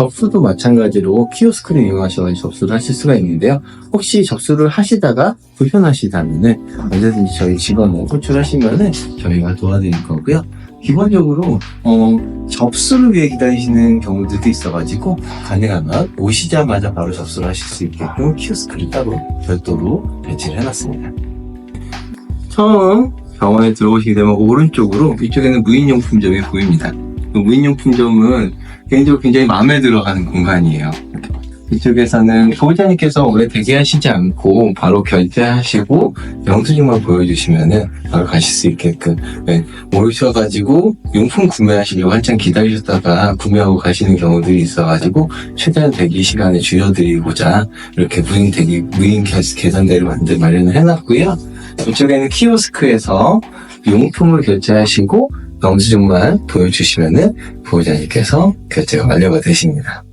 접수도 마찬가지로 키오스크를 이용하셔서 접수를 하실 수가 있는데요. 혹시 접수를 하시다가 불편하시다면은 언제든지 저희 직원을 호출하시면은 저희가 도와드릴 거고요. 기본적으로 어, 접수를 위해 기다리시는 경우들도 있어가지고 가능하면 오시자마자 바로 접수를 하실 수 있게끔 키오스크를 따로 별도로 배치를 해놨습니다. 처음 병원에 들어오시게 되면 오른쪽으로 이쪽에는 무인용품점이 보입니다. 그 무인용품점은 개인적으로 굉장히 마음에 들어가는 공간이에요. 이쪽에서는 보호자님께서 오래 대기하시지 않고 바로 결제하시고 영수증만 보여주시면은 바로 가실 수 있게끔 네, 모르셔가지고 용품 구매하시려고 한참 기다리셨다가 구매하고 가시는 경우들이 있어가지고 최대한 대기 시간을 줄여드리고자 이렇게 무인 대기 무인 계- 계산대를 만들 마련을 해놨고요. 이쪽에는 키오스크에서 용품을 결제하시고 영수증만 보여주시면은 보호자님께서 결제가 완료가 되십니다.